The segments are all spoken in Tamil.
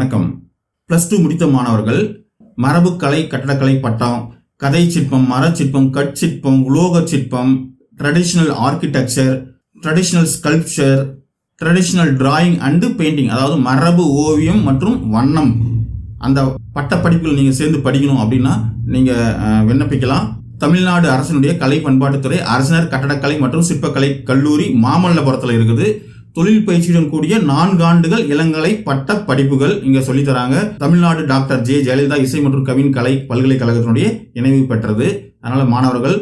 வணக்கம். ப்ளஸ் டூ முடித்த மாணவர்கள் மரபுக்கலை கட்டடக்கலை பட்டம் கதை சிற்பம் மரச்சிற்பம் கட்சிற்பம் உலோக சிற்பம் traditional architecture traditional sculpture traditional drawing and painting அதாவது மரபு ஓவியம் மற்றும் வண்ணம். அந்த பட்டப்படிப்பில் நீங்கள் சேர்ந்து படிக்கணும் அப்படின்னா நீங்கள் விண்ணப்பிக்கலாம். தமிழ்நாடு அரசினுடைய கலை பண்பாட்டுத்துறை அரசினர் கட்டடக்கலை மற்றும் சிற்பக்கலை கல்லூரி மாமல்லபுரத்தில் இருக்குது. தொழில் பயிற்சியுடன் கூடிய நான்கு ஆண்டுகள் இளங்கலை பட்ட படிப்புகள் இங்க சொல்லித் தராங்க. தமிழ்நாடு டாக்டர் ஜே ஜெயலலிதா இசை மற்றும் கவின் கலை பல்கலைக்கழகத்தினுடைய இணைவு பெற்றது. அதனால மாணவர்கள்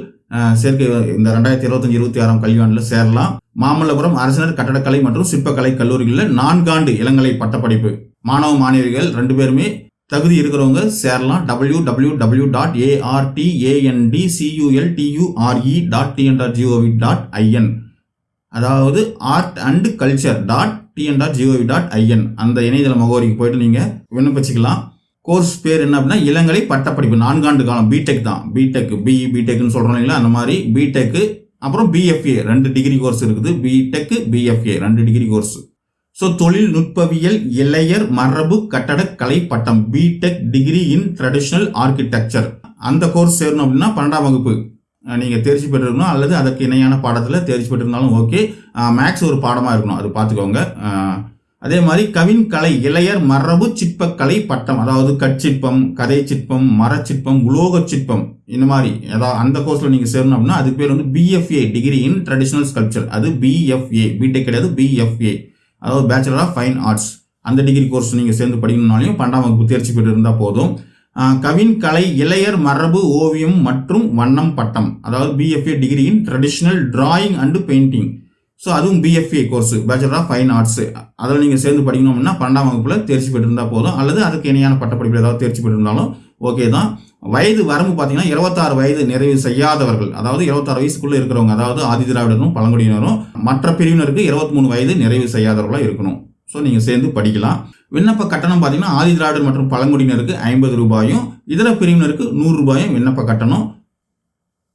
சேர்க்கை இந்த ரெண்டாயிரத்தி இருபத்தஞ்சு இருபத்தி ஆறாம் கல்வியாண்டில் சேரலாம். மாமல்லபுரம் அரசினர் கட்டடக்கலை மற்றும் சிற்பக்கலை கல்லூரிகளில் நான்காண்டு இளங்கலை பட்டப்படிப்பு மாணவ மாணவிகள் ரெண்டு பேருமே தகுதி இருக்கிறவங்க சேரலாம். W W W dot A R T A N D C U L T U R E dot T N dot G O V dot I N அதாவது art and culture dot T N dot G O V dot I N அந்த இணையதள முகவரிக்கு போயிட்டு நீங்கள் விண்ணப்பிச்சிக்கலாம் கோர்ஸ் பேர் என்ன அப்படின்னா இளங்கலை பட்டப்படிப்பு. நான்காண்டு காலம். பிடெக் தான். பிடெக் பிஇ பிடெக்னு சொல்கிறோம் இல்லைங்களா? அந்த மாதிரி பிடெக்கு அப்புறம் பிஎஃப்ஏ ரெண்டு டிகிரி கோர்ஸ் இருக்குது. B Tech B F A ரெண்டு டிகிரி கோர்ஸ் ஸோ தொழில்நுட்பவியல் இளையர் மரபு கட்டடக்கலை பட்டம். B Tech degree in traditional architecture அந்த கோர்ஸ் சேரணும் அப்படின்னா பன்னெண்டாம் வகுப்பு. நீங்கள் தேர்ச்சி பெற்றிருக்கணும் அல்லது அதற்கு இணையான பாடத்தில் தேர்ச்சி பெற்றிருந்தாலும் ஓகே மேக்ஸ் ஒரு பாடமாக இருக்கணும் அது பார்த்துக்கோங்க. அதே மாதிரி கவின் கலை இளையர் மரபு சிற்பக்கலை பட்டம் அதாவது கற்சிற்பம் கதை சிற்பம் மரச்சிற்பம் உலோக சிற்பம் இந்த மாதிரி ஏதாவது அந்த கோர்ஸில் நீங்கள் சேரணும் அப்படின்னா அதுக்கு பேர் வந்து B F A degree in traditional sculpture அது B F A B Tech கிடையாது பிஎஃப்ஏ அதாவது பேச்சுலர் ஆஃப் ஃபைன் ஆர்ட்ஸ் அந்த டிகிரி கோர்ஸ் நீங்கள் சேர்ந்து படிக்கணும்னாலையும் பன்னெண்டாம் வகுப்பு தேர்ச்சி பெற்று இருந்தால் போதும். கவின் கலை இளையர் மரபு ஓவியம் மற்றும் வண்ணம் பட்டம். அதாவது B F A degree in traditional drawing and painting so அதுவும் B F A course bachelor of fine arts அதில் நீங்கள் சேர்ந்து படிக்கணும்னா பன்னெண்டாம் வகுப்பில் தேர்ச்சி பெற்றிருந்தால் போதும். அல்லது அதுக்கு இணையான பட்டப்படிப்பு ஏதாவது தேர்ச்சி பெற்றிருந்தாலும் ஓகே தான். வயது வரம்பு பார்த்தீங்கன்னா இருபத்தாறு வயது நிறைவு செய்யாதவர்கள் அதாவது இருபத்தாறு வயசுக்குள்ளே இருக்கிறவங்க அதாவது ஆதி திராவிடரும் பழங்குடியினரும் மற்ற பிரிவினருக்கு இருபத்தி மூணு வயது நிறைவு செய்யாதவர்களாக இருக்கணும். ஸோ நீங்கள் சேர்ந்து படிக்கலாம். விண்ணப்ப கட்டணம் பார்த்தீங்கன்னா ஆதி திராவிடர் மற்றும் பழங்குடியினருக்கு ஐம்பது ரூபாயும் இதர பிரிவினருக்கு நூறு ரூபாயும் விண்ணப்ப கட்டணம்.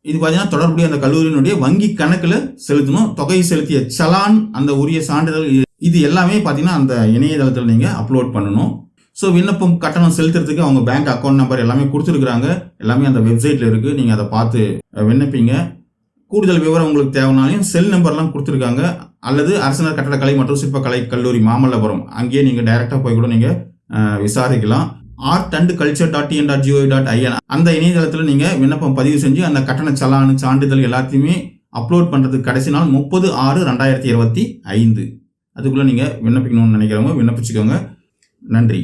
இது பார்த்தீங்கன்னா தொடர்புடைய அந்த கல்லூரியினுடைய வங்கி கணக்கில் செலுத்தணும். தொகையை செலுத்திய சலான் அந்த உரிய சான்றிதழ் இது- இது எல்லாமே பார்த்தீங்கன்னா அந்த இணையதளத்தில் நீங்கள் அப்லோட் பண்ணணும். ஸோ விண்ணப்பம் கட்டணம் செலுத்துறதுக்கு அவங்க பேங்க் அக்கௌண்ட் நம்பர் எல்லாமே கொடுத்துருக்குறாங்க. எல்லாமே அந்த வெப்சைட்டில் இருக்குது நீங்கள் அதை பார்த்து விண்ணப்பிங்க. கூடுதல் விவரம் உங்களுக்கு தேவைனாலையும் செல் நம்பர்லாம் கொடுத்துருக்காங்க. அல்லது அரசினர் கட்டடக்கலை மற்றும் சிற்பக்கலை கல்லூரி மாமல்லபுரம். அங்கேயே நீங்கள் டைரெக்டாக போய் கூட நீங்கள் விசாரிக்கலாம். Art and culture dot T N dot G O V dot I N அந்த இணையதளத்தில் நீங்கள் விண்ணப்பம் பதிவு செஞ்சு அந்த கட்டண சலான சான்றிதழ் எல்லாத்தையுமே அப்லோட் பண்ணுறதுக்கு கடைசி நாள் முப்பது ஆறு ரெண்டாயிரத்தி இருபத்தி ஐந்து. அதுக்குள்ளே நீங்கள் விண்ணப்பிக்கணும்னு நினைக்கிறவங்க விண்ணப்பிச்சுக்கோங்க. நன்றி.